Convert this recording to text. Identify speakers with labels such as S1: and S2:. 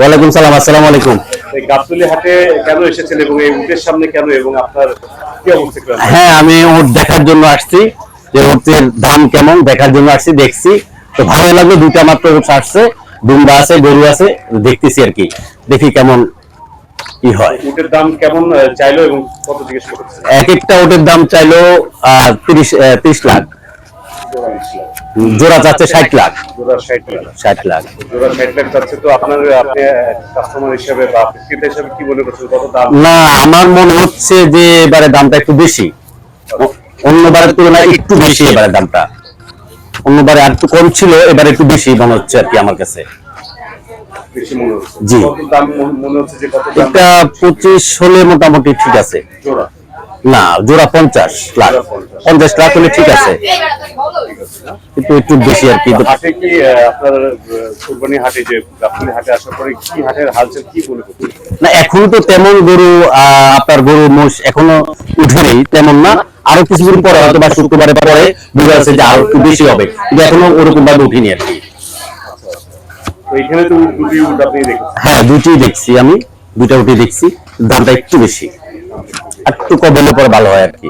S1: ওয়ালাইকুম সালাম আসসালামু আলাইকুম।
S2: হাটে কেন এসেছেন এবং এই উটের সামনে কেন এবং আপনার কি অবস্থা
S1: হ্যাঁ আমি ওট দেখার জন্য আসছি। যে ওটের দাম কেমন দেখার জন্য আসছি দেখছি। তো ভালো লাগল দুইটা মাত্র ওট আসছে। দুম্বা আছে গরু আছে দেখতেছি আর কি। দেখি কেমন কি হয়।
S2: উটের দাম কেমন চাইলো এবং কত জিজ্ঞেস করেছে
S1: এক একটা দাম চাইলো আহ, তিরিশ তিরিশ লাখ। জোড়া চাচ্ছে ষাট লাখ।
S2: জোড়া ষাট লাখ।
S1: ষাট লাখ।
S2: জোড়া ষাট লাখ যাচ্ছে তো আপনার আপনি কাস্টমার হিসেবে বা ক্রেতা হিসেবে কি মনে করছেন? কত দাম?
S1: না আমার মনে হচ্ছে যে এবারে দামটা একটু বেশি। অন্যবারের তুলনায় একটু বেশি এবারে দামটা। অন্যবারে আর একটু কম ছিল এবারে একটু বেশি মনে হচ্ছে আর কি আমার কাছে।
S2: বেশি মনে হচ্ছে।
S1: জি।
S2: কত দাম হচ্ছে যে কত দাম?
S1: এটা পঁচিশ হলে মোটামুটি ঠিক আছে। না জোড়া পঞ্চাশ লাখ। পঞ্চাশ। লাখ হলে ঠিক আছে। কিন্তু একটু বেশি আর কি।
S2: হাটে কি আপনার কুরবানি হাটে যে গাবতলি হাটে আসার পরে কি হাটের হালচাল কি
S1: না এখনও তো তেমন গরু আপনার গরু মোষ এখনও উঠেনি তেমন না। আরও কিছুদিন পরে হয়তো বা শুক্রবারের পরে বোঝা যাচ্ছে যে আরও একটু বেশি হবে। কিন্তু এখনও ওরকম ভাবে উঠিনি আর কি।
S2: দুটি
S1: হ্যাঁ দুইটাই দেখছি আমি দুইটা উঠে দেখছি দামটা একটু বেশি। একটু কম হলে পরে ভালো হয় আর কি।